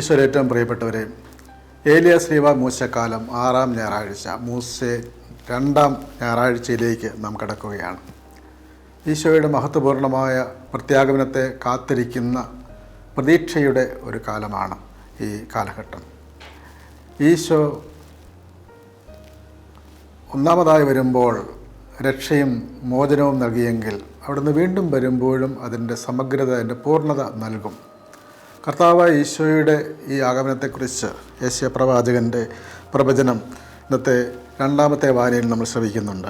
ഈശ്വര ഏറ്റവും പ്രിയപ്പെട്ടവരെ ഏലിയ ശ്രീവ മൂശക്കാലം ആറാം ഞായറാഴ്ച മൂസെ രണ്ടാം ഞായറാഴ്ചയിലേക്ക് നാം കടക്കുകയാണ്. ഈശോയുടെ മഹത്വപൂർണമായ പ്രത്യാഗമനത്തെ കാത്തിരിക്കുന്ന പ്രതീക്ഷയുടെ ഒരു കാലമാണ് ഈ കാലഘട്ടം. ഈശോ ഒന്നാമതായി വരുമ്പോൾ രക്ഷയും മോചനവും നൽകിയെങ്കിൽ അവിടുന്ന് വീണ്ടും വരുമ്പോഴും അതിന്റെ സമഗ്രത അതിന്റെ പൂർണത നൽകും. കർത്താവ് ഈശോയുടെ ഈ ആഗമനത്തെക്കുറിച്ച് യേശയ പ്രവാചകന്റെ പ്രവചനം ഇന്നത്തെ രണ്ടാമത്തെ വായനയിൽ നമ്മൾ ശ്രവിക്കുന്നുണ്ട്.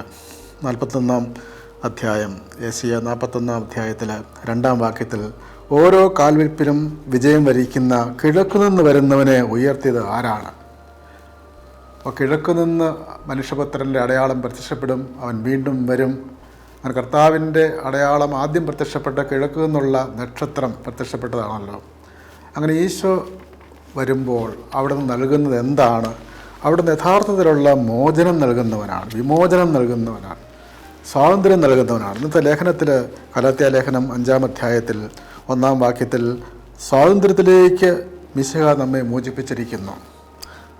നാൽപ്പത്തൊന്നാം അധ്യായം യേശയ നാൽപ്പത്തൊന്നാം അധ്യായത്തിൽ രണ്ടാം വാക്യത്തിൽ ഓരോ കാൽവെപ്പിലും വിജയം വരിക്കുന്ന കിഴക്കുനിന്ന് വരുന്നവനെ ഉയർത്തിയത് ആരാണ്? അപ്പോൾ കിഴക്കുനിന്ന് മനുഷ്യപുത്രന്റെ അടയാളം പ്രത്യക്ഷപ്പെടും അവൻ വീണ്ടും വരും. അങ്ങനെ കർത്താവിന്റെ അടയാളം ആദ്യം പ്രത്യക്ഷപ്പെട്ട കിഴക്കു നിന്നുള്ള നക്ഷത്രം പ്രത്യക്ഷപ്പെട്ടതാണല്ലോ. അങ്ങനെ ഈശോ വരുമ്പോൾ അവിടുന്ന് നൽകുന്നത് എന്താണ്? അവിടുന്ന് യഥാർത്ഥത്തിലുള്ള മോചനം നൽകുന്നവനാണ് വിമോചനം നൽകുന്നവനാണ് സ്വാതന്ത്ര്യം നൽകുന്നവനാണ്. ഇന്നത്തെ ലേഖനത്തിൽ കലാത്യ ലേഖനം അഞ്ചാം അധ്യായത്തിൽ ഒന്നാം വാക്യത്തിൽ സ്വാതന്ത്ര്യത്തിലേക്ക് മിശിഹ നമ്മെ മോചിപ്പിച്ചിരിക്കുന്നു.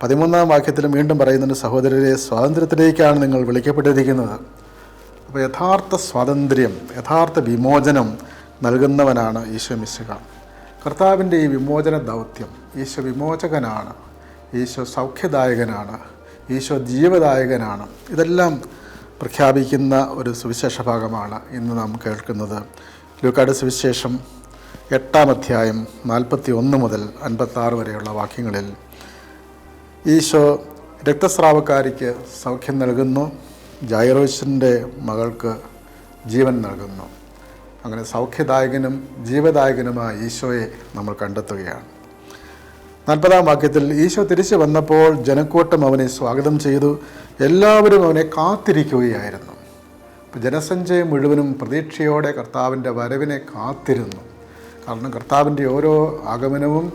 പതിമൂന്നാം വാക്യത്തിൽ വീണ്ടും പറയുന്നുണ്ട് സഹോദരരെ സ്വാതന്ത്ര്യത്തിലേക്കാണ് നിങ്ങൾ വിളിക്കപ്പെട്ടിരിക്കുന്നത്. അപ്പോൾ യഥാർത്ഥ സ്വാതന്ത്ര്യം യഥാർത്ഥ വിമോചനം നൽകുന്നവനാണ് ഈശോ മിശിഹ. കർത്താവിന്റെ ഈ വിമോചന ദൗത്യം ഈശോ വിമോചകനാണ് ഈശോ സൗഖ്യദായകനാണ് ഈശോ ജീവദായകനാണ്. ഇതെല്ലാം പ്രഖ്യാപിക്കുന്ന ഒരു സുവിശേഷ ഭാഗമാണ് ഇന്ന് നാം കേൾക്കുന്നത്. ലൂക്കാട് സുവിശേഷം എട്ടാം അധ്യായം നാൽപ്പത്തി ഒന്ന് മുതൽ അൻപത്താറ് വരെയുള്ള വാക്യങ്ങളിൽ ഈശോ രക്തസ്രാവക്കാരിക്ക് സൗഖ്യം നൽകുന്നു ജൈറോസിന്റെ മകൾക്ക് ജീവൻ നൽകുന്നു. അങ്ങനെ സൗഖ്യദായകനും ജീവദായകനുമായ ഈശോയെ നമ്മൾ കണ്ടെത്തുകയാണ്. നാൽപ്പതാം വാക്യത്തിൽ ഈശോ തിരിച്ചു വന്നപ്പോൾ ജനക്കൂട്ടം അവനെ സ്വാഗതം ചെയ്തു. എല്ലാവരും അവനെ കാത്തിരിക്കുകയായിരുന്നു. ജനസഞ്ചയം മുഴുവനും പ്രതീക്ഷയോടെ കർത്താവിന്റെ വരവിനെ കാത്തിരുന്നു. കാരണം കർത്താവിന്റെ ഓരോ ആഗമനവും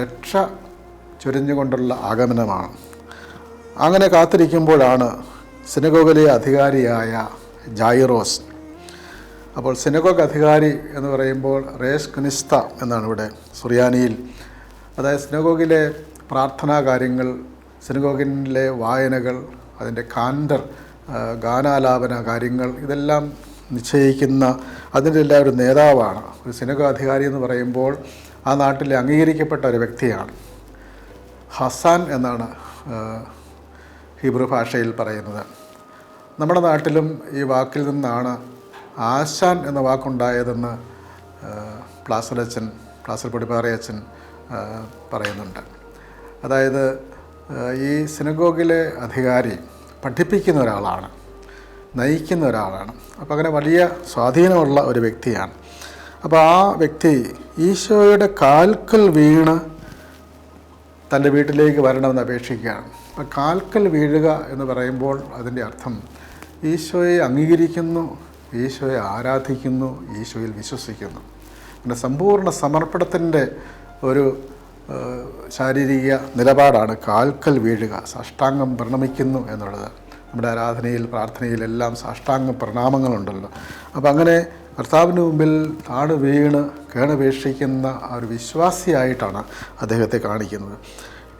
രക്ഷ ചൊരിഞ്ഞുകൊണ്ടുള്ള ആഗമനമാണ്. അങ്ങനെ കാത്തിരിക്കുമ്പോഴാണ് സിനഗോഗിലെ അധികാരിയായ ജൈറോസ് അപ്പോൾ സിനഗോഗ് അധികാരി എന്ന് പറയുമ്പോൾ റേസ് കുനിസ്ത എന്നാണ് ഇവിടെ സുറിയാനിയിൽ. അതായത് സിനഗോഗിലെ പ്രാർത്ഥനാ കാര്യങ്ങൾ സിനഗോഗിലെ വായനകൾ അതിന്റെ കാന്തർ ഗാനാലാപന കാര്യങ്ങൾ ഇതെല്ലാം നിശ്ചയിക്കുന്ന അതിന്റെ എല്ലാം ഒരു നേതാവാണ്. ഒരു സിനഗോ അധികാരി എന്ന് പറയുമ്പോൾ ആ നാട്ടിലെ അംഗീകരിക്കപ്പെട്ട ഒരു വ്യക്തിയാണ്. ഹസാൻ എന്നാണ് ഹീബ്രു ഭാഷയിൽ പറയുന്നത്. നമ്മുടെ നാട്ടിലും ഈ വാക്കിൽ നിന്നാണ് ആശാൻ എന്ന വാക്കുണ്ടായതെന്ന് പ്ലാസലച്ചൻ പ്ലാസൽ പൊടിപ്പാറയച്ചൻ പറയുന്നുണ്ട്. അതായത് ഈ സിനഗോഗിലെ അധികാരി പഠിപ്പിക്കുന്ന ഒരാളാണ് നയിക്കുന്ന ഒരാളാണ്. അപ്പോൾ അങ്ങനെ വലിയ സ്വാധീനമുള്ള ഒരു വ്യക്തിയാണ്. അപ്പോൾ ആ വ്യക്തി ഈശോയുടെ കാൽക്കൽ വീണ് തന്റെ വീട്ടിലേക്ക് വരണമെന്ന് അപേക്ഷിക്കുകയാണ്. അപ്പം കാൽക്കൽ വീഴുക എന്ന് പറയുമ്പോൾ അതിന്റെ അർത്ഥം ഈശോയെ അംഗീകരിക്കുന്നു ഈശോയെ ആരാധിക്കുന്നു ഈശോയിൽ വിശ്വസിക്കുന്നു. അങ്ങനെ സമ്പൂർണ സമർപ്പണത്തിന്റെ ഒരു ശാരീരിക നിലപാടാണ് കാൽക്കൽ വീഴുക സാഷ്ടാംഗം പ്രണമിക്കുന്നു എന്നുള്ളത്. നമ്മുടെ ആരാധനയിൽ പ്രാർത്ഥനയിലെല്ലാം സാഷ്ടാംഗ പ്രണാമങ്ങളുണ്ടല്ലോ. അപ്പോൾ അങ്ങനെ കർത്താവിന് മുമ്പിൽ താണ് വീണ് കേണപേക്ഷിക്കുന്ന ഒരു വിശ്വാസിയായിട്ടാണ് അദ്ദേഹത്തെ കാണിക്കുന്നത്.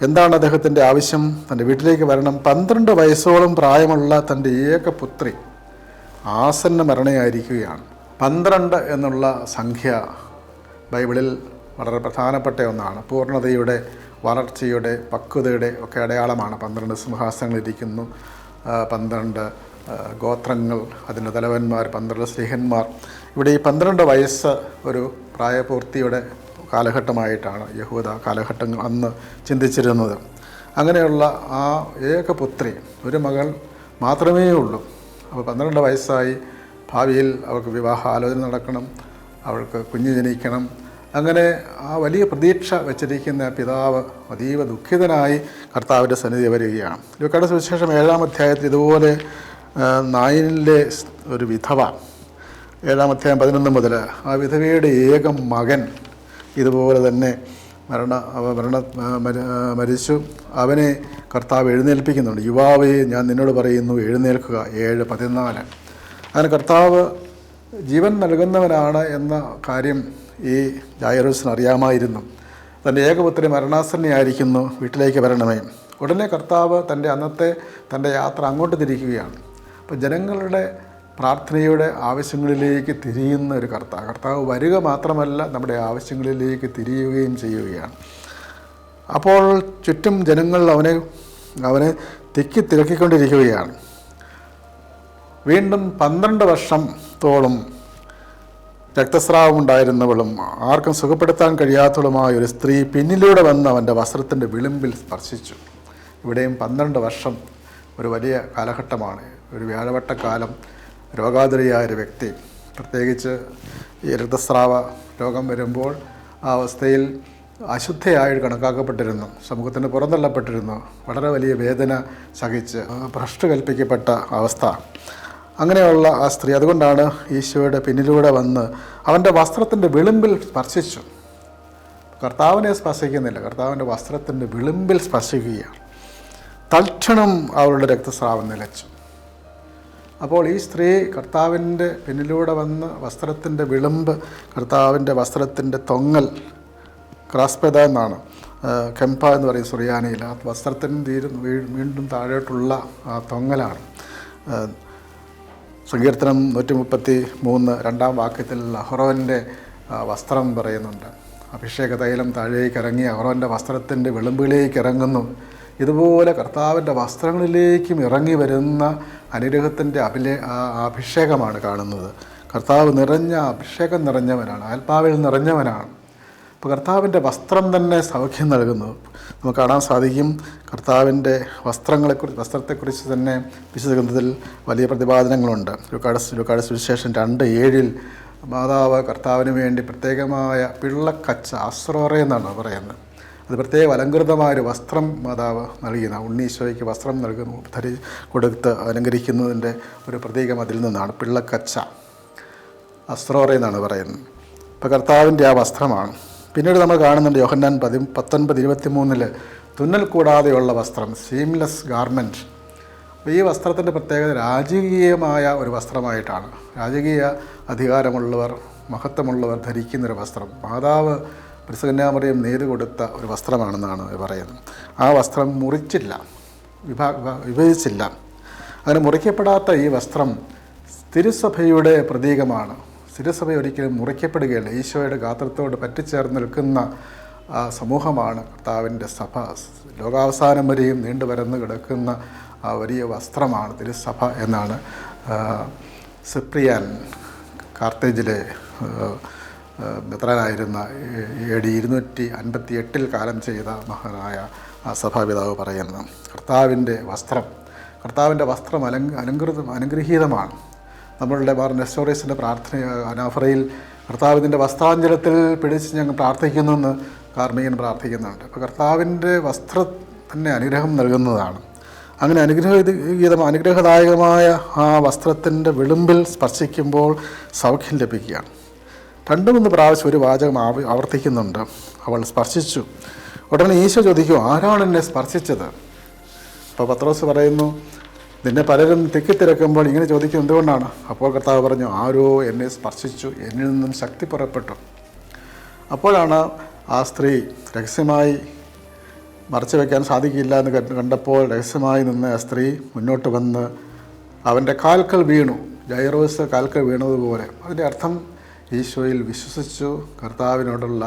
എന്താണ് അദ്ദേഹത്തിന്റെ ആവശ്യം? തന്റെ വീട്ടിലേക്ക് വരണം. പന്ത്രണ്ട് വയസ്സോളം പ്രായമുള്ള തന്റെ ഏക പുത്രി ആസന്ന മരണയായിരിക്കുകയാണ്. പന്ത്രണ്ട് എന്നുള്ള സംഖ്യ ബൈബിളിൽ വളരെ പ്രധാനപ്പെട്ട ഒന്നാണ്. പൂർണതയുടെ വളർച്ചയുടെ പക്വതയുടെ ഒക്കെ അടയാളമാണ്. പന്ത്രണ്ട് സിംഹാസനങ്ങളിരിക്കുന്നു പന്ത്രണ്ട് ഗോത്രങ്ങൾ അതിന്റെ തലവന്മാർ പന്ത്രണ്ട് സ്നേഹന്മാർ ഇവിടെ ഈ പന്ത്രണ്ട് വയസ്സ് ഒരു പ്രായപൂർത്തിയുടെ കാലഘട്ടമായിട്ടാണ് യഹൂദ കാലഘട്ടങ്ങൾ അന്ന് ചിന്തിച്ചിരുന്നത്. അങ്ങനെയുള്ള ആ ഏക പുത്രി ഒരു മകൾ മാത്രമേ ഉള്ളൂ അപ്പോൾ പന്ത്രണ്ട് വയസ്സായി. ഭാവിയിൽ അവർക്ക് വിവാഹ ആലോചന നടക്കണം. അവൾക്ക് കുഞ്ഞ് ജനിക്കണം. അങ്ങനെ ആ വലിയ പ്രതീക്ഷ വച്ചിരിക്കുന്ന പിതാവ് അതീവ ദുഃഖിതനായി കർത്താവിന്റെ സന്നിധി വരികയാണ്. ലൂക്കാട് സുവിശേഷം ഏഴാം അധ്യായത്തിൽ ഇതുപോലെ നായിനിലെ ഒരു വിധവ ഏഴാം അധ്യായം പതിനൊന്ന് മുതൽ ആ വിധവയുടെ ഏക മകൻ ഇതുപോലെ തന്നെ മരണ മരണ മരിച്ചു. അവനെ കർത്താവ് എഴുന്നേൽപ്പിക്കുന്നുണ്ട്. യുവാവേ ഞാൻ നിന്നോട് പറയുന്നു എഴുന്നേൽക്കുക. ഏഴ് പതിനാല്. അങ്ങനെ കർത്താവ് ജീവൻ നൽകുന്നവനാണ് എന്ന കാര്യം ഈ ജായറൂസിന് അറിയാമായിരുന്നു. തന്റെ ഏകപുത്രി മരണാസന്നയായിരിക്കുന്നു. വീട്ടിലേക്ക് വരണമേ. ഉടനെ കർത്താവ് തന്റെ അന്നത്തെ തന്റെ യാത്ര അങ്ങോട്ട് തിരിക്കുകയാണ്. അപ്പോൾ ജനങ്ങളുടെ പ്രാർത്ഥനയുടെ ആവശ്യങ്ങളിലേക്ക് തിരിയുന്ന ഒരു കർത്താവ്. കർത്താവ് വരിക മാത്രമല്ല നമ്മുടെ ആവശ്യങ്ങളിലേക്ക് തിരിയുകയും ചെയ്യുകയാണ്. അപ്പോൾ ചുറ്റും ജനങ്ങൾ അവനെ അവനെ തിക്കി തിരക്കിക്കൊണ്ടിരിക്കുകയാണ്. വീണ്ടും പന്ത്രണ്ട് വർഷത്തോളം രക്തസ്രാവം ഉണ്ടായിരുന്നവളും ആർക്കും സുഖപ്പെടുത്താൻ കഴിയാത്തവളുമായ ഒരു സ്ത്രീ പിന്നിലൂടെ വന്ന് അവന്റെ വസ്ത്രത്തിന്റെ വിളിമ്പിൽ സ്പർശിച്ചു. ഇവിടെയും പന്ത്രണ്ട് വർഷം ഒരു വലിയ കാലഘട്ടമാണ്. ഒരു വ്യാഴവട്ടക്കാലം രോഗാതുരയായ ഒരു വ്യക്തി പ്രത്യേകിച്ച് ഈ രക്തസ്രാവ രോഗം വരുമ്പോൾ ആ അവസ്ഥയിൽ അശുദ്ധയായി കണക്കാക്കപ്പെട്ടിരുന്നു സമൂഹത്തിന് പുറന്തള്ളപ്പെട്ടിരുന്നു വളരെ വലിയ വേദന സഹിച്ച് ഭ്രഷ്ട് കൽപ്പിക്കപ്പെട്ട അവസ്ഥ. അങ്ങനെയുള്ള ആ സ്ത്രീ അതുകൊണ്ടാണ് ഈശോയുടെ പിന്നിലൂടെ വന്ന് അവന്റെ വസ്ത്രത്തിന്റെ വിളിമ്പിൽ സ്പർശിച്ചു. കർത്താവിനെ സ്പർശിക്കുന്നില്ല കർത്താവിന്റെ വസ്ത്രത്തിന്റെ വിളിമ്പിൽ സ്പർശിക്കുകയാണ്. തൽക്ഷണം അവളുടെ രക്തസ്രാവം നിലച്ചു. അപ്പോൾ ഈ സ്ത്രീ കർത്താവിന്റെ പിന്നിലൂടെ വന്ന് വസ്ത്രത്തിന്റെ വിളുമ്പ് കർത്താവിന്റെ വസ്ത്രത്തിന്റെ തൊങ്ങൽ ക്രാസ്പെത എന്നാണ്. കെമ്പ എന്ന് പറയും സുറിയാനയിൽ. ആ വസ്ത്രത്തിന് തീരും വീണ്ടും താഴോട്ടുള്ള ആ തൊങ്ങലാണ്. സങ്കീർത്തനം നൂറ്റി മുപ്പത്തി മൂന്ന് രണ്ടാം വാക്യത്തിൽ അഹ്റോന്റെ വസ്ത്രം പറയുന്നുണ്ട്. അഭിഷേക തൈലം താഴേക്ക് ഇറങ്ങി അഹ്റോന്റെ വസ്ത്രത്തിന്റെ വിളിമ്പിലേക്ക് ഇറങ്ങുന്നു. ഇതുപോലെ കർത്താവിന്റെ വസ്ത്രങ്ങളിലേക്കും ഇറങ്ങി വരുന്ന അനുഗ്രഹത്തിന്റെ അഭിലേ അഭിഷേകമാണ് കാണുന്നത്. കർത്താവ് നിറഞ്ഞ അഭിഷേകം നിറഞ്ഞവനാണ് ആത്മാവിൽ നിറഞ്ഞവനാണ്. അപ്പോൾ കർത്താവിന്റെ വസ്ത്രം തന്നെ സൗഖ്യം നൽകുന്നു. നമുക്ക് കാണാൻ സാധിക്കും കർത്താവിന്റെ വസ്ത്രങ്ങളെക്കുറിച്ച് വസ്ത്രത്തെക്കുറിച്ച് തന്നെ വിശുദ്ധ ഗ്രന്ഥത്തിൽ വലിയ പ്രതിപാദനങ്ങളുണ്ട്. ലുക്കാട് ലുക്കാട് വിശേഷം രണ്ട് ഏഴിൽ മാതാവ് കർത്താവിന് വേണ്ടി പ്രത്യേകമായ പിള്ളക്കച്ച അസ്രോറ എന്നാണ് പറയുന്നത്. അത് പ്രത്യേക അലങ്കൃതമായ ഒരു വസ്ത്രം മാതാവ് നൽകിയത് ഉണ്ണീശോയ്ക്ക് വസ്ത്രം നൽകുന്നു ധരി കൊടുത്ത് അലങ്കരിക്കുന്നതിന്റെ ഒരു പ്രതീകം അതിൽ നിന്നാണ് പിള്ളക്കച്ച. അസ്രോറ എന്നാണ് പറയുന്നത്. ഇപ്പോൾ കർത്താവിന്റെ ആ വസ്ത്രമാണ്. പിന്നീട് നമ്മൾ കാണുന്നുണ്ട് യോഹന്നാൻ പതി പത്തൊൻപത് ഇരുപത്തി മൂന്നിൽ തുന്നൽ കൂടാതെയുള്ള വസ്ത്രം സീംലെസ് ഗാർമെന്റ് അപ്പോൾ ഈ വസ്ത്രത്തിന്റെ പ്രത്യേകത രാജകീയമായ ഒരു വസ്ത്രമായിട്ടാണ്. രാജകീയ അധികാരമുള്ളവർ മഹത്വമുള്ളവർ ധരിക്കുന്നൊരു വസ്ത്രം. മാതാവ് പ്രസകന്യാമറിയം നേര് കൊടുത്ത ഒരു വസ്ത്രമാണെന്നാണ് പറയുന്നത്. ആ വസ്ത്രം മുറിച്ചില്ല. വിഭാ വിഭാ- വിഭജിച്ചില്ല. അങ്ങനെ മുറിക്കപ്പെടാത്ത ഈ വസ്ത്രം തിരുസഭയുടെ പ്രതീകമാണ്. തിരുസഭ ഒരിക്കലും മുറിക്കപ്പെടുകയില്ല. ഈശോയുടെ ഗാത്രത്തോട് പറ്റിച്ചേർന്ന് നിൽക്കുന്ന ആ സമൂഹമാണ് കർത്താവിന്റെ സഭ. ലോകാവസാനം വരെയും നീണ്ടു വരന്ന് കിടക്കുന്ന വലിയ വസ്ത്രമാണ് തിരുസഭ എന്നാണ് സിപ്രിയാൻ കാർത്തേജിലെ മെത്രാനായിരുന്ന എ ഡി ഇരുന്നൂറ്റി അൻപത്തി എട്ടിൽ കാലം ചെയ്ത മഹാനായ സഭാപിതാവ് പറയുന്നത് കർത്താവിന്റെ വസ്ത്രം കർത്താവിന്റെ വസ്ത്രം അലങ്ക അലങ്കൃതം അനുഗ്രഹീതമാണ്. നമ്മളുടെ ബാർ നെസ്റ്റോറീസിന്റെ പ്രാർത്ഥന അനാഫറയിൽ കർത്താവിന്റെ വസ്ത്രാഞ്ചലത്തിൽ പിടിച്ച് ഞങ്ങൾ പ്രാർത്ഥിക്കുന്നു എന്ന് കാർമികൻ പ്രാർത്ഥിക്കുന്നുണ്ട്. അപ്പോൾ കർത്താവിന്റെ വസ്ത്രം തന്നെ അനുഗ്രഹം നൽകുന്നതാണ്. അങ്ങനെ അനുഗ്രഹീതം അനുഗ്രഹദായകമായ ആ വസ്ത്രത്തിന്റെ വിളിമ്പിൽ സ്പർശിക്കുമ്പോൾ സൗഖ്യം ലഭിക്കുകയാണ്. രണ്ടു മൂന്ന് പ്രാവശ്യം ഒരു വാചകം ആവ ആവർത്തിക്കുന്നുണ്ട്. അവൾ സ്പർശിച്ചു. ഉടനെ ഈശോ ചോദിക്കും ആരാണ് എന്നെ സ്പർശിച്ചത്? അപ്പോൾ പത്രോസ് പറയുന്നു നിന്നെ പലരും തിക്കിത്തിരക്കുമ്പോൾ ഇങ്ങനെ ചോദിക്കും എന്തുകൊണ്ടാണ്? അപ്പോൾ കർത്താവ് പറഞ്ഞു ആരോ എന്നെ സ്പർശിച്ചു എന്നിൽ നിന്നും ശക്തി പുറപ്പെട്ടു. അപ്പോഴാണ് ആ സ്ത്രീ രഹസ്യമായി മറച്ചു വയ്ക്കാൻ സാധിക്കില്ല എന്ന് കണ്ടപ്പോൾ രഹസ്യമായി നിന്ന് ആ സ്ത്രീ മുന്നോട്ട് വന്ന് അവന്റെ കാൽക്കൽ വീണു. ജൈറോസ് കാൽക്കൽ വീണതുപോലെ. അതിന്റെ അർത്ഥം ഈശോയിൽ വിശ്വസിച്ചു കർത്താവിനോടുള്ള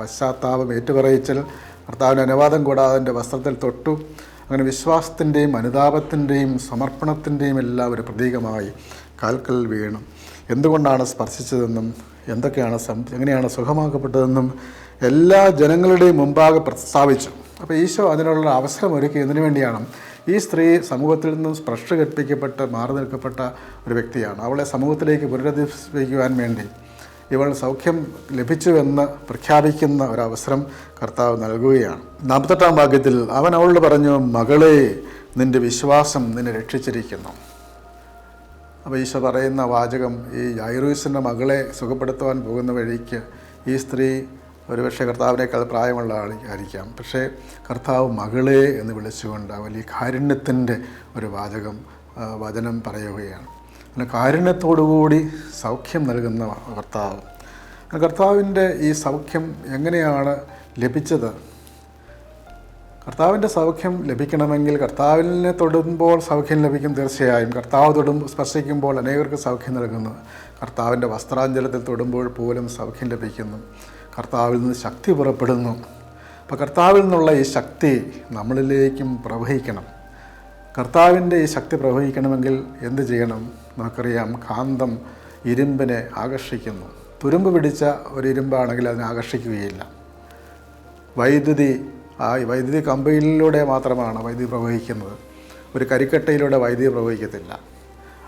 പശ്ചാത്താപം ഏറ്റുപറയിച്ചൽ കർത്താവിന് അനുവാദം കൂടാതെ എന്റെ വസ്ത്രത്തിൽ തൊട്ടു. അങ്ങനെ വിശ്വാസത്തിന്റെയും അനുതാപത്തിന്റെയും സമർപ്പണത്തിന്റെയും എല്ലാം ഒരു പ്രതീകമായി കാൽക്കൽ വീണു. എന്തുകൊണ്ടാണ് സ്പർശിച്ചതെന്നും എന്തൊക്കെയാണ് എങ്ങനെയാണ് സുഖമാക്കപ്പെട്ടതെന്നും എല്ലാ ജനങ്ങളുടെയും മുമ്പാകെ പ്രസ്താവിച്ചു. അപ്പോൾ ഈശോ അതിനുള്ള അവസരം ഒരുക്കി എന്തിനു വേണ്ടിയാണ്? ഈ സ്ത്രീ സമൂഹത്തിൽ നിന്നും സ്പർശകൽപ്പിക്കപ്പെട്ട് മാറി നിൽക്കപ്പെട്ട ഒരു വ്യക്തിയാണ്. അവളെ സമൂഹത്തിലേക്ക് പുനരധിവസിപ്പിക്കുവാൻ വേണ്ടി ഇവൾ സൗഖ്യം ലഭിച്ചുവെന്ന് പ്രഖ്യാപിക്കുന്ന ഒരവസരം കർത്താവ് നൽകുകയാണ്. നാൽപ്പത്തെട്ടാം വാക്യത്തിൽ അവൻ അവളോട് പറഞ്ഞു മകളെ നിന്റെ വിശ്വാസം നിന്നെ രക്ഷിച്ചിരിക്കുന്നു. അപ്പോൾ ഈശോ പറയുന്ന വാചകം ഈ ജൈറൂസിന്റെ മകളെ സുഖപ്പെടുത്തുവാൻ പോകുന്ന വഴിക്ക് ഈ സ്ത്രീ ഒരുപക്ഷെ കർത്താവിനേക്കാൾ പ്രായമുള്ള ആളായിരിക്കാം പക്ഷേ കർത്താവ് മകളെ എന്ന് വിളിച്ചുകൊണ്ട് വലിയ കാരുണ്യത്തിന്റെ ഒരു വാചകം വചനം പറയുകയാണ്. അങ്ങനെ കാരുണ്യത്തോടുകൂടി സൗഖ്യം നൽകുന്ന കർത്താവ്. കർത്താവിന്റെ ഈ സൗഖ്യം എങ്ങനെയാണ് ലഭിച്ചത്? കർത്താവിന്റെ സൗഖ്യം ലഭിക്കണമെങ്കിൽ കർത്താവിനെ തൊടുമ്പോൾ സൗഖ്യം ലഭിക്കും തീർച്ചയായും. കർത്താവ് തൊടും സ്പർശിക്കുമ്പോൾ അനേകർക്ക് സൗഖ്യം നൽകുന്നു. കർത്താവിന്റെ വസ്ത്രാഞ്ചലത്തിൽ തൊടുമ്പോൾ പോലും സൗഖ്യം ലഭിക്കുന്നു. കർത്താവിൽ നിന്ന് ശക്തി പുറപ്പെടുന്നു. അപ്പോൾ കർത്താവിൽ നിന്നുള്ള ഈ ശക്തി നമ്മളിലേക്കും പ്രവഹിക്കണം. കർത്താവിന്റെ ഈ ശക്തി പ്രവഹിക്കണമെങ്കിൽ എന്ത് ചെയ്യണം? നമുക്കറിയാം കാന്തം ഇരുമ്പിനെ ആകർഷിക്കുന്നു. തുരുമ്പ് പിടിച്ച ഒരു ഇരുമ്പാണെങ്കിൽ അതിനെ ആകർഷിക്കുകയില്ല. വൈദ്യുതി ആ വൈദ്യുതി കമ്പിയിലൂടെ മാത്രമാണ് വൈദ്യുതി പ്രവഹിക്കുന്നത്. ഒരു കരിക്കട്ടയിലൂടെ വൈദ്യുതി പ്രവഹിക്കത്തില്ല.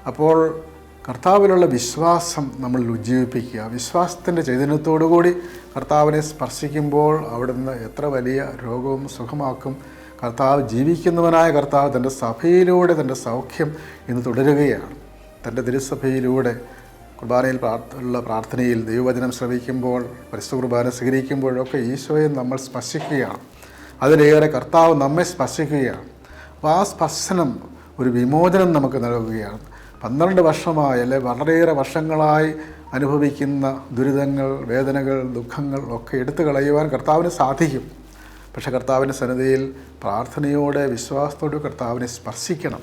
അപ്പോൾ കർത്താവിലുള്ള വിശ്വാസം നമ്മൾ ഉജ്ജീവിപ്പിക്കുക. വിശ്വാസത്തിന്റെ ചൈതന്യത്തോടുകൂടി കർത്താവിനെ സ്പർശിക്കുമ്പോൾ അവിടുന്ന് എത്ര വലിയ രോഗവും സുഖമാക്കും. കർത്താവ് ജീവിക്കുന്നവനായ കർത്താവ് തന്റെ സഭയിലൂടെ തന്റെ സൗഖ്യം ഇന്ന് തുടരുകയാണ്. തന്റെ തിരുസഭയിലൂടെ കുർബാനയിൽ ഉള്ള പ്രാർത്ഥനയിൽ ദൈവവചനം ശ്രവിക്കുമ്പോൾ പരിശുദ്ധ കുർബാന സ്വീകരിക്കുമ്പോഴൊക്കെ ഈശോയെ നമ്മൾ സ്പർശിക്കുകയാണ്. അതിലേറെ കർത്താവ് നമ്മെ സ്പർശിക്കുകയാണ്. അപ്പോൾ ആ സ്പർശനം ഒരു വിമോചനം നമുക്ക് നൽകുകയാണ്. പന്ത്രണ്ട് വർഷമായി അല്ലെ വളരെയേറെ വർഷങ്ങളായി അനുഭവിക്കുന്ന ദുരിതങ്ങൾ വേദനകൾ ദുഃഖങ്ങൾ ഒക്കെ എടുത്തു കളയുവാൻ കർത്താവിന് സാധിക്കും. പക്ഷേ കർത്താവിന്റെ സന്നിധിയിൽ പ്രാർത്ഥനയോടെ വിശ്വാസത്തോടെ കർത്താവിനെ സ്പർശിക്കണം.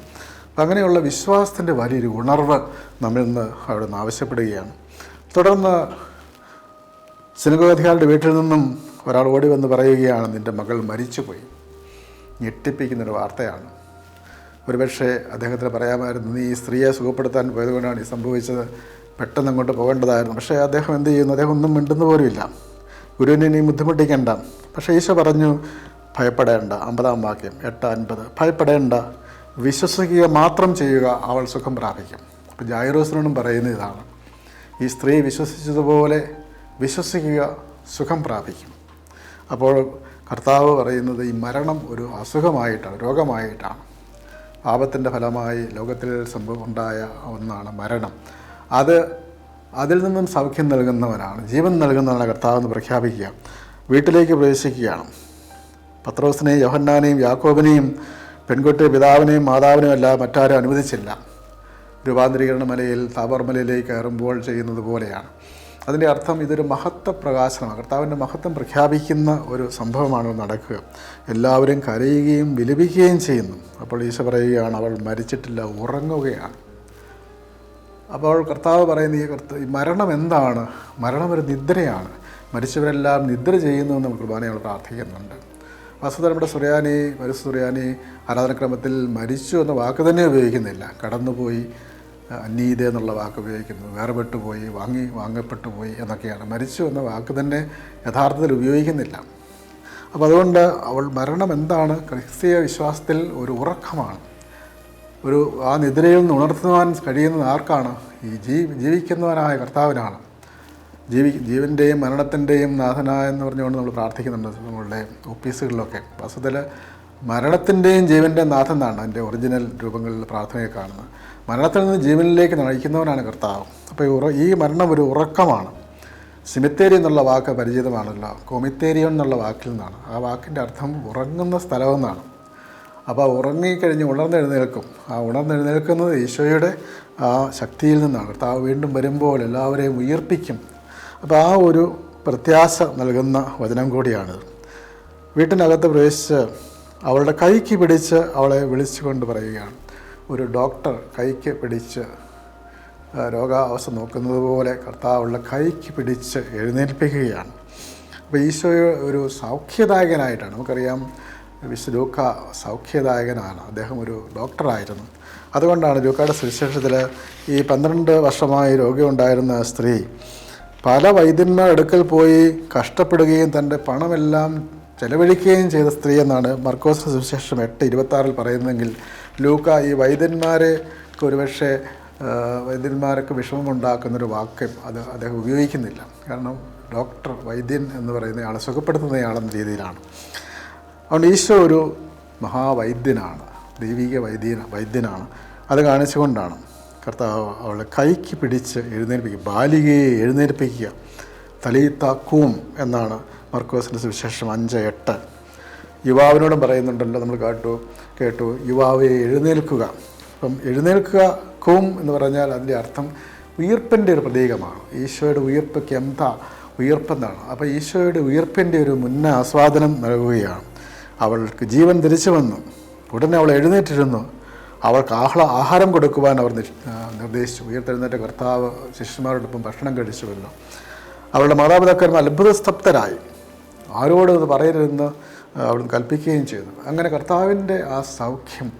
അങ്ങനെയുള്ള വിശ്വാസത്തിന്റെ വലിയൊരു ഉണർവ് നമ്മിൽ നിന്ന് അവിടെ നിന്ന് ആവശ്യപ്പെടുകയാണ്. തുടർന്ന് സിനഗോധികാരുടെ വീട്ടിൽ നിന്നും ഒരാൾ ഓടി വന്ന് പറയുകയാണ് നിന്റെ മകൾ മരിച്ചുപോയി. ഞെട്ടിപ്പിക്കുന്നൊരു വാർത്തയാണ്. ഒരുപക്ഷെ അദ്ദേഹത്തിന് പറയാമായിരുന്നു നീ സ്ത്രീയെ സുഖപ്പെടുത്താൻ പോയതുകൊണ്ടാണ് ഈ സംഭവിച്ചത്. പെട്ടെന്ന് അങ്ങോട്ട് പോകേണ്ടതായിരുന്നു. പക്ഷേ അദ്ദേഹം എന്ത് ചെയ്യുന്നു? അദ്ദേഹം ഒന്നും മിണ്ടുന്ന പോലുമില്ല. ഗുരുവിനെ നീ ബുദ്ധിമുട്ടിക്കേണ്ട. പക്ഷേ ഈശോ പറഞ്ഞു ഭയപ്പെടേണ്ട. അമ്പതാം വാക്യം എട്ട് അൻപത്. ഭയപ്പെടേണ്ട. വിശ്വസിക്കുക മാത്രം ചെയ്യുക അവൾ സുഖം പ്രാപിക്കും. അപ്പോൾ ജായറോസിനോടും പറയുന്ന ഇതാണ്. ഈ സ്ത്രീ വിശ്വസിച്ചതുപോലെ വിശ്വസിക്കുക സുഖം പ്രാപിക്കും. അപ്പോൾ കർത്താവ് പറയുന്നത് ഈ മരണം ഒരു അസുഖമായിട്ടാണ് രോഗമായിട്ടാണ്. പാപത്തിന്റെ ഫലമായി ലോകത്തിൽ സംഭവം ഉണ്ടായ ഒന്നാണ് മരണം. അത് അതിൽ നിന്നും സൗഖ്യം നൽകുന്നവനാണ് ജീവൻ നൽകുന്നവനാണ് കർത്താവ് എന്ന് പ്രഖ്യാപിക്കുക വീട്ടിലേക്ക് പ്രവേശിക്കുകയാണ്. പത്രോസിനെയും യോഹന്നാനെയും യാക്കോബിനെയും പെൺകുട്ടി പിതാവിനെയും മാതാവിനെയും അല്ല മറ്റാരും അനുവദിച്ചില്ല. രൂപാന്തരീകരണ മലയിൽ താബർമലയിലേക്ക് കയറുമ്പോൾ ചെയ്യുന്നത് പോലെയാണ്. അതിന്റെ അർത്ഥം ഇതൊരു മഹത്വ പ്രകാശനമാണ് കർത്താവിന്റെ മഹത്വം പ്രഖ്യാപിക്കുന്ന ഒരു സംഭവമാണ് നടക്കുക. എല്ലാവരും കരയുകയും വിലപിക്കുകയും ചെയ്യുന്നു. അപ്പോൾ ഈശോ പറയുകയാണ് അവൾ മരിച്ചിട്ടില്ല ഉറങ്ങുകയാണ്. അപ്പോൾ കർത്താവ് പറയുന്ന ഈ കർത്ത ഈ മരണം എന്താണ്? മരണം ഒരു നിദ്രയാണ്. മരിച്ചവരെല്ലാം നിദ്ര ചെയ്യുന്നു എന്ന് കുർബാനയോട് പ്രാർത്ഥിക്കുന്നുണ്ട്. വസ്തുത നമ്മുടെ സുറിയാനി സുറിയാനി ആരാധനക്രമത്തിൽ മരിച്ചു എന്ന വാക്ക് തന്നെ ഉപയോഗിക്കുന്നില്ല. കടന്നുപോയി അനീത എന്നുള്ള വാക്ക് ഉപയോഗിക്കുന്നത് വേർപെട്ടു പോയി വാങ്ങി വാങ്ങപ്പെട്ടു പോയി എന്നൊക്കെയാണ്. മരിച്ചു എന്ന വാക്ക് തന്നെ യഥാർത്ഥത്തിൽ ഉപയോഗിക്കുന്നില്ല. അപ്പോൾ അതുകൊണ്ട് അവൾ മരണം എന്താണ്? ക്രിസ്തീയ വിശ്വാസത്തിൽ ഒരു ഉറക്കമാണ്. ഒരു ആ നിദ്രയിൽ നിന്ന് ഉണർത്തുവാൻ കഴിയുന്നത് ആർക്കാണ്? ഈ ജീ ജീവിക്കുന്നവനായ കർത്താവിനാണ്. ജീവി ജീവന്റെയും മരണത്തിന്റെയും നാഥനായ എന്ന് പറഞ്ഞുകൊണ്ട് നമ്മൾ പ്രാർത്ഥിക്കുന്നുണ്ട് നമ്മളുടെ ഓഫീസുകളിലൊക്കെ. വസ്തുതയിൽ മരണത്തിന്റെയും ജീവന്റെ നാഥനാണ് എന്റെ ഒറിജിനൽ രൂപങ്ങളിൽ പ്രാർത്ഥനയെ കാണുന്നത്. മരണത്തിൽ നിന്ന് ജീവനിലേക്ക് നയിക്കുന്നവനാണ് കർത്താവ്. അപ്പോൾ ഈ ഉറ ഈ മരണം ഒരു ഉറക്കമാണ്. സിമിത്തേരി എന്നുള്ള വാക്ക് പരിചിതമാണല്ലോ. കൊമിത്തേരിയൻ എന്നുള്ള വാക്കിൽ നിന്നാണ്. ആ വാക്കിന്റെ അർത്ഥം ഉറങ്ങുന്ന സ്ഥലമെന്നാണ്. അപ്പോൾ ഉറങ്ങിക്കഴിഞ്ഞ് ഉണർന്നെഴുന്നേൽക്കും. ആ ഉണർന്നെഴുന്നേൽക്കുന്നത് ഈശോയുടെ ആ ശക്തിയിൽ നിന്നാണ്. കർത്താവ് വീണ്ടും വരുമ്പോൾ എല്ലാവരെയും ഉയർപ്പിക്കും. അപ്പോൾ ആ ഒരു പ്രത്യാശ നൽകുന്ന വചനം കൂടിയാണിത്. വീട്ടിനകത്ത് പ്രവേശിച്ച് അവളുടെ കൈക്ക് പിടിച്ച് അവളെ വിളിച്ചുകൊണ്ട് പറയുകയാണ്. ഒരു ഡോക്ടർ കൈക്ക് പിടിച്ച് രോഗാവസ്ഥ നോക്കുന്നത് പോലെ കർത്താവുള്ള കൈക്ക് പിടിച്ച് എഴുന്നേൽപ്പിക്കുകയാണ്. അപ്പോൾ ഈശോ ഒരു സൗഖ്യദായകനായിട്ടാണ്. നമുക്കറിയാം വിശ്വലൂക്ക ലൂക്ക സൗഖ്യദായകനാണ്. അദ്ദേഹം ഒരു ഡോക്ടറായിരുന്നു. അതുകൊണ്ടാണ് ലൂക്കയുടെ സുവിശേഷത്തിൽ ഈ പന്ത്രണ്ട് വർഷമായി രോഗിയുണ്ടായിരുന്ന സ്ത്രീ പല വൈദ്യന്മാർ അടുക്കൽ പോയി കഷ്ടപ്പെടുകയും തന്റെ പണമെല്ലാം ചെലവഴിക്കുകയും ചെയ്ത സ്ത്രീ എന്നാണ് മർക്കോസിന് സുവിശേഷം എട്ട് ഇരുപത്താറിൽ പറയുന്നതെങ്കിൽ ലൂക്ക ഈ വൈദ്യന്മാരെ ഒരുപക്ഷെ വൈദ്യന്മാർക്ക് വിഷമമുണ്ടാക്കുന്നൊരു വാക്യം അത് അദ്ദേഹം ഉപയോഗിക്കുന്നില്ല. കാരണം ഡോക്ടർ വൈദ്യൻ എന്ന് പറയുന്നയാളെ സുഖപ്പെടുത്തുന്നയാളെന്ന രീതിയിലാണ്. അതുകൊണ്ട് ഈശോ ഒരു മഹാവൈദ്യനാണ് ദൈവിക വൈദ്യന വൈദ്യനാണ്. അത് കാണിച്ചുകൊണ്ടാണ് കർത്താവ് അവളെ കൈക്ക് പിടിച്ച് എഴുന്നേൽപ്പിക്കുക ബാലികയെ എഴുന്നേൽപ്പിക്കുക. തലീത്താക്കൂം എന്നാണ് മർക്കോസിന്റെ സുവിശേഷം അഞ്ച് എട്ട്. യുവാവിനോടും പറയുന്നുണ്ടല്ലോ നമ്മൾ കേട്ടു കേട്ടു യുവാവെ എഴുന്നേൽക്കുക. അപ്പം എഴുന്നേൽക്കുക കോം എന്ന് പറഞ്ഞാൽ അതിന്റെ അർത്ഥം ഉയർപ്പിന്റെ ഒരു പ്രതീകമാണ്. ഈശോയുടെ ഉയർപ്പ് കെന്ത ഉയർപ്പെന്നാണ്. അപ്പോൾ ഈശോയുടെ ഉയർപ്പിന്റെ ഒരു മുന്ന ആസ്വാദനം നൽകുകയാണ്. അവൾക്ക് ജീവൻ തിരിച്ചു വന്നു ഉടനെ അവൾ എഴുന്നേറ്റിരുന്നു. അവൾക്ക് ആഹ്ല ആഹാരം കൊടുക്കുവാൻ അവർ നിർദ്ദേശിച്ചു. ഉയർത്തെഴുന്നേറ്റ കർത്താവ് ശിഷ്യന്മാരോടൊപ്പം ഭക്ഷണം കഴിച്ചുവല്ലോ അവളുടെ മാതാപിതാക്കന്മാർ അത്ഭുതസ്തബ്ധരായി. ആരോടും ഇത് പറയരുതെന്ന് അവിടുന്ന് കൽപ്പിക്കുകയും ചെയ്തു അങ്ങനെ കർത്താവിന്റെ ആ സൗഖ്യം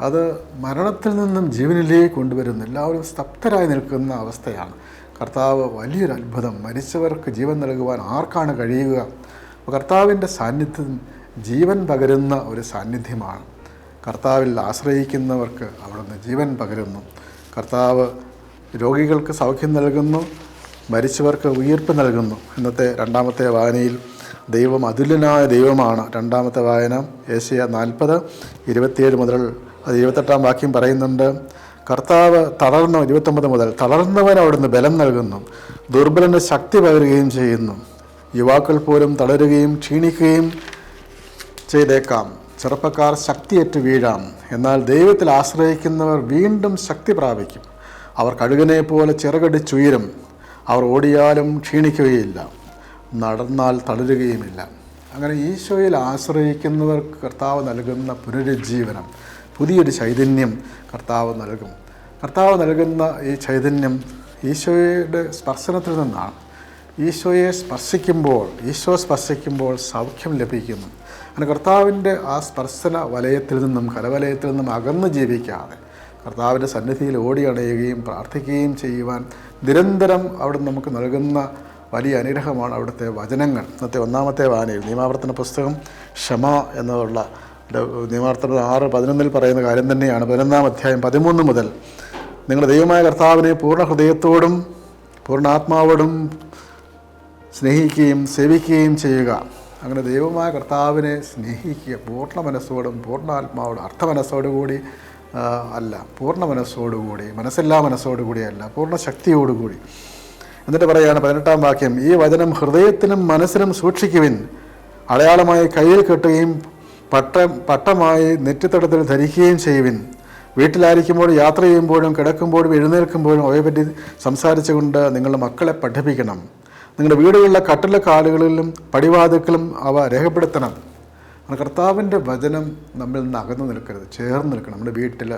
അത് മരണത്തിൽ നിന്നും ജീവനിലേക്ക് കൊണ്ടുവരുന്നു എല്ലാവരും സ്തബ്ധരായി നിൽക്കുന്ന അവസ്ഥയാണ്. കർത്താവ് വലിയൊരു അത്ഭുതം. മരിച്ചവർക്ക് ജീവൻ നൽകുവാൻ ആർക്കാണ് കഴിയുക? കർത്താവിന്റെ സാന്നിധ്യം ജീവൻ പകരുന്ന ഒരു സാന്നിധ്യമാണ്. കർത്താവിൽ ആശ്രയിക്കുന്നവർക്ക് അവിടുന്ന് ജീവൻ പകരുന്നു. കർത്താവ് രോഗികൾക്ക് സൗഖ്യം നൽകുന്നു മരിച്ചവർക്ക് ഉയർപ്പ് നൽകുന്നു. ഇന്നത്തെ രണ്ടാമത്തെ വായനയിൽ ദൈവം അതുല്യനായ ദൈവമാണ്. രണ്ടാമത്തെ വായന ഏഷ്യ നാൽപ്പത് ഇരുപത്തിയേഴ് മുതൽ അത് ഇരുപത്തെട്ടാം വാക്യം പറയുന്നുണ്ട്. കർത്താവ് തളർന്ന ഇരുപത്തൊമ്പത് മുതൽ തളർന്നവൻ അവിടുന്ന് ബലം നൽകുന്നു ദുർബലന് ശക്തി പകരുകയും ചെയ്യുന്നു യുവാക്കൾ പോലും തളരുകയും ക്ഷീണിക്കുകയും ചെയ്തേക്കാം. ചെറുപ്പക്കാർ ശക്തിയേറ്റ് വീഴാം എന്നാൽ ദൈവത്തിൽ ആശ്രയിക്കുന്നവർ വീണ്ടും ശക്തി പ്രാപിക്കും. അവർ കഴുകനെ പോലെ ചിറകടിച്ചുയരും അവർ ഓടിയാലും ക്ഷീണിക്കുകയില്ല. നടന്നാൽ തളരുകയുമില്ല. അങ്ങനെ ഈശോയിൽ ആശ്രയിക്കുന്നവർക്ക് കർത്താവ് നൽകുന്ന പുനരുജ്ജീവനം പുതിയൊരു ചൈതന്യം കർത്താവ് നൽകും. കർത്താവ് നൽകുന്ന ഈ ചൈതന്യം ഈശോയുടെ സ്പർശനത്തിൽ നിന്നാണ്. ഈശോയെ സ്പർശിക്കുമ്പോൾ ഈശോ സ്പർശിക്കുമ്പോൾ സൗഖ്യം ലഭിക്കുന്നു. അങ്ങനെ കർത്താവിന്റെ ആ സ്പർശന വലയത്തിൽ നിന്നും കരവലയത്തിൽ നിന്നും അകന്ന് ജീവിക്കാതെ കർത്താവിന്റെ സന്നിധിയിൽ ഓടി അണയുകയും പ്രാർത്ഥിക്കുകയും ചെയ്യുവാൻ നിരന്തരം അവിടെ നമുക്ക് നൽകുന്ന വലിയ അനുഗ്രഹമാണ് അവിടുത്തെ വചനങ്ങൾ. ഇന്നത്തെ ഒന്നാമത്തെ വായനയിൽ നിയമാവർത്തന പുസ്തകം ക്ഷമ എന്നുള്ള നിയമാവർത്തന ആറ് പതിനൊന്നിൽ പറയുന്ന കാര്യം തന്നെയാണ്. പതിനൊന്നാം അധ്യായം പതിമൂന്ന് മുതൽ നിങ്ങളുടെ ദൈവമായ കർത്താവിനെ പൂർണ ഹൃദയത്തോടും പൂർണാത്മാവോടും സ്നേഹിക്കുകയും സേവിക്കുകയും ചെയ്യുക. അങ്ങനെ ദൈവമായ കർത്താവിനെ സ്നേഹിക്കുക പൂർണ മനസ്സോടും പൂർണ ആത്മാവോടും അർത്ഥ മനസ്സോടുകൂടി അല്ല പൂർണ മനസ്സോടുകൂടി മനസ്സെല്ലാ മനസ്സോടുകൂടിയല്ല പൂർണ ശക്തിയോടുകൂടി എന്നിട്ട് പറയുകയാണ് പതിനെട്ടാം വാക്യം ഈ വചനം ഹൃദയത്തിനും മനസ്സിനും സൂക്ഷിക്കുവിൻ. അടയാളമായി കയ്യിൽ കെട്ടുകയും പട്ട പട്ടമായി നെറ്റിത്തടത്തിൽ ധരിക്കുകയും ചെയ്യുവിൻ. വീട്ടിലായിരിക്കുമ്പോൾ യാത്ര ചെയ്യുമ്പോഴും കിടക്കുമ്പോഴും എഴുന്നേൽക്കുമ്പോഴും അവയെപ്പറ്റി സംസാരിച്ചുകൊണ്ട് നിങ്ങളുടെ മക്കളെ പഠിപ്പിക്കണം. നിങ്ങളുടെ വീടുകളിലെ കട്ടിലെ കാലുകളിലും പടിവാതുക്കളും അവ രേഖപ്പെടുത്തണം. കർത്താവിന്റെ വചനം നമ്മിൽ നിന്ന് അകന്നു നിൽക്കരുത് ചേർന്ന് നിൽക്കണം. നമ്മുടെ വീട്ടിൽ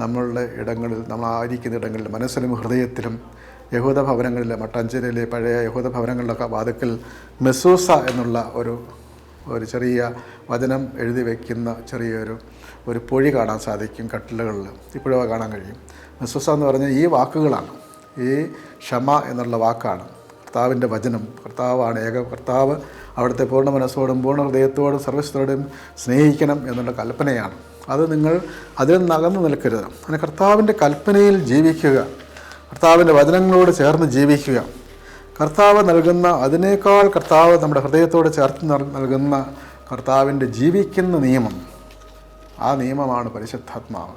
നമ്മളുടെ ഇടങ്ങളിൽ നമ്മൾ ആയിരിക്കുന്ന ഇടങ്ങളിൽ മനസ്സിലും ഹൃദയത്തിലും യഹൂദ ഭവനങ്ങളിൽ മട്ടാഞ്ചേരിയിലെ പഴയ യഹൂദ ഭവനങ്ങളിലൊക്കെ വാതുക്കൽ മെസൂസ എന്നുള്ള ഒരു ഒരു ചെറിയ വചനം എഴുതി വയ്ക്കുന്ന ചെറിയൊരു ഒരു പൊഴി കാണാൻ സാധിക്കും കട്ടിലുകളിൽ. ഇപ്പോഴും കാണാൻ കഴിയും. മെസൂസ എന്ന് പറഞ്ഞാൽ ഈ വാക്കുകളാണ്. ഈ ക്ഷമ എന്നുള്ള വാക്കാണ് കർത്താവിന്റെ വചനം. കർത്താവാണ് ഏക കർത്താവ്. അവിടുത്തെ പൂർണ മനസ്സോടും പൂർണ ഹൃദയത്തോടും സർവസ്വത്തോടും സ്നേഹിക്കണം എന്നുള്ള കൽപ്പനയാണ്. അത് നിങ്ങൾ അതിൽ നിന്ന് അകന്നു നിൽക്കരുത്. അങ്ങനെ കർത്താവിന്റെ കൽപ്പനയിൽ ജീവിക്കുക. കർത്താവിന്റെ വചനങ്ങളോട് ചേർന്ന് ജീവിക്കുക. കർത്താവ് നൽകുന്ന അതിനേക്കാൾ കർത്താവ് നമ്മുടെ ഹൃദയത്തോട് ചേർത്ത് നൽ- നൽകുന്ന കർത്താവിന്റെ ജീവിക്കുന്ന നിയമം. ആ നിയമമാണ് പരിശുദ്ധാത്മാവ്.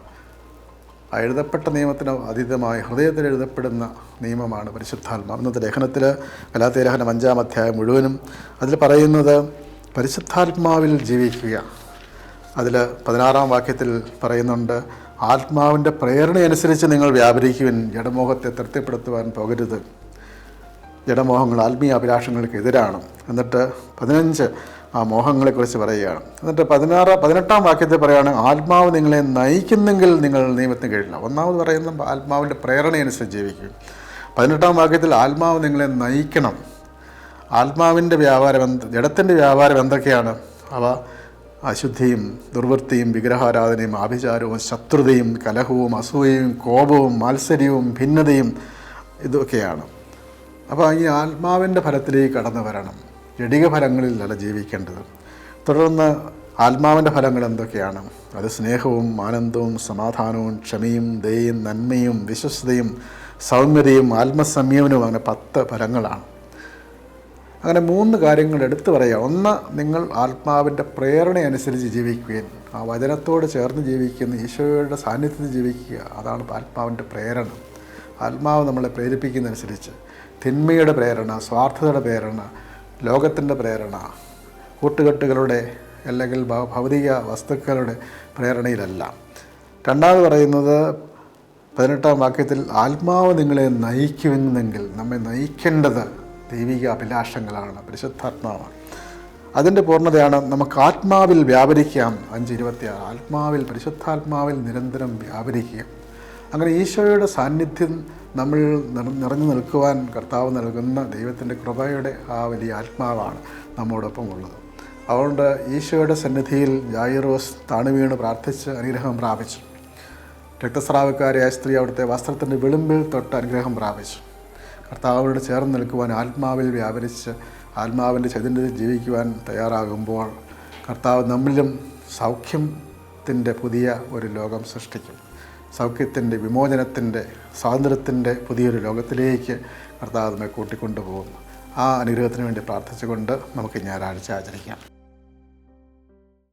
ആ എഴുതപ്പെട്ട നിയമത്തിന് അതീതമായി ഹൃദയത്തിൽ എഴുതപ്പെടുന്ന നിയമമാണ് പരിശുദ്ധാത്മാവ്. ഇന്നത്തെ ലേഖനത്തിൽ കലാത്തെ ലേഖനം അഞ്ചാം അധ്യായം മുഴുവനും അതിൽ പറയുന്നത് പരിശുദ്ധാത്മാവിൽ ജീവിക്കുക. അതിൽ പതിനാറാം വാക്യത്തിൽ പറയുന്നുണ്ട് ആത്മാവിന്റെ പ്രേരണയനുസരിച്ച് നിങ്ങൾ വ്യാപരിക്കുവിൻ ജഡമോഹത്തെ തൃപ്തിപ്പെടുത്തുവാൻ പോകരുത്. ജഡമോഹങ്ങൾ ആത്മീയ അഭിലാഷങ്ങൾക്ക് എതിരാണ്. എന്നിട്ട് പതിനഞ്ച് ആ മോഹങ്ങളെക്കുറിച്ച് പറയുകയാണ്. എന്നിട്ട് പതിനാറ് പതിനെട്ടാം വാക്യത്തിൽ പറയുകയാണ് ആത്മാവ് നിങ്ങളെ നയിക്കുന്നെങ്കിൽ നിങ്ങൾ നിയമത്തിന് കഴിയില്ല ഒന്നാമത് പറയുന്ന ആത്മാവിന്റെ പ്രേരണയനുസരിച്ച് ജീവിക്കും പതിനെട്ടാം വാക്യത്തിൽ ആത്മാവ് നിങ്ങളെ നയിക്കണം. ആത്മാവിന്റെ വ്യാപാരം എന്ത് ജഡത്തിന്റെ വ്യാപാരം എന്തൊക്കെയാണ്? അവ അശുദ്ധിയും ദുർവൃത്തിയും വിഗ്രഹാരാധനയും ആഭിചാരവും ശത്രുതയും കലഹവും അസൂയയും കോപവും മാത്സര്യവും ഭിന്നതയും ഇതൊക്കെയാണ്. അപ്പോൾ ഈ ആത്മാവിന്റെ ഫലത്തിലേക്ക് കടന്നു വരണം. ജടിക ഫലങ്ങളിലല്ല ജീവിക്കേണ്ടത്. തുടർന്ന് ആത്മാവിന്റെ ഫലങ്ങൾ എന്തൊക്കെയാണ്? അത് സ്നേഹവും ആനന്ദവും സമാധാനവും ക്ഷമയും ദയയും നന്മയും വിശ്വസ്തയും സൗമ്യതയും ആത്മസംയമനവും അങ്ങനെ പത്ത് ഫലങ്ങളാണ്. അങ്ങനെ മൂന്ന് കാര്യങ്ങൾ എടുത്തു പറയുക ഒന്ന് നിങ്ങൾ ആത്മാവിന്റെ പ്രേരണയനുസരിച്ച് ജീവിക്കുകയും ആ വചനത്തോട് ചേർന്ന് ജീവിക്കുന്ന ഈശോയുടെ സാന്നിധ്യത്തിൽ ജീവിക്കുക. അതാണ് ആത്മാവിന്റെ പ്രേരണ. ആത്മാവ് നമ്മളെ പ്രേരിപ്പിക്കുന്നതനുസരിച്ച് തിന്മയുടെ പ്രേരണ സ്വാർത്ഥതയുടെ പ്രേരണ ലോകത്തിന്റെ പ്രേരണ കൂട്ടുകെട്ടുകളുടെ അല്ലെങ്കിൽ ഭൗതിക വസ്തുക്കളുടെ പ്രേരണയിലല്ല. രണ്ടാമത് പറയുന്നത് പതിനെട്ടാം വാക്യത്തിൽ ആത്മാവ് നിങ്ങളെ നയിക്കുമെന്നെങ്കിൽ നമ്മെ നയിക്കേണ്ടത് ദൈവിക അഭിലാഷങ്ങളാണ് പരിശുദ്ധാത്മാവാണ് അതിന്റെ പൂർണതയാണ് നമുക്ക് ആത്മാവിൽ വ്യാപരിക്കാം. അഞ്ച് ഇരുപത്തിയാറ്. ആത്മാവിൽ പരിശുദ്ധാത്മാവിൽ നിരന്തരം വ്യാപരിക്കുക. അങ്ങനെ ഈശോയുടെ സാന്നിധ്യം നമ്മൾ നിറ- നിറഞ്ഞു നിൽക്കുവാൻ കർത്താവ് നൽകുന്ന ദൈവത്തിന്റെ കൃപയുടെ ആ വലിയ ആത്മാവാണ് നമ്മോടൊപ്പം ഉള്ളത്. അതുകൊണ്ട് ഈശോയുടെ സന്നിധിയിൽ ജായിറോസ് താണുവീണ് പ്രാർത്ഥിച്ച് അനുഗ്രഹം പ്രാപിച്ചു. രക്തസ്രാവക്കാരിയായ സ്ത്രീ അവിടുത്തെ വസ്ത്രത്തിന്റെ വിളിമ്പിൽ തൊട്ട് അനുഗ്രഹം പ്രാപിച്ചു. കർത്താവിനോട് ചേർന്ന് നിൽക്കുവാൻ ആത്മാവിൽ വ്യാപരിച്ച് ആത്മാവിന്റെ ചൈതന്യത്തിൽ ജീവിക്കുവാൻ തയ്യാറാകുമ്പോൾ കർത്താവ് നമ്മിലും സൗഖ്യത്തിന്റെ പുതിയ ഒരു ലോകം സൃഷ്ടിക്കും. സൗഖ്യത്തിന്റെ വിമോചനത്തിന്റെ സ്വാതന്ത്ര്യത്തിന്റെ പുതിയൊരു ലോകത്തിലേക്ക് കർത്താവ് നമ്മെ കൂട്ടിക്കൊണ്ടുപോകും. ആ അനുഗ്രഹത്തിന് വേണ്ടി പ്രാർത്ഥിച്ചുകൊണ്ട് നമുക്ക് ഞായറാഴ്ച ആചരിക്കാം.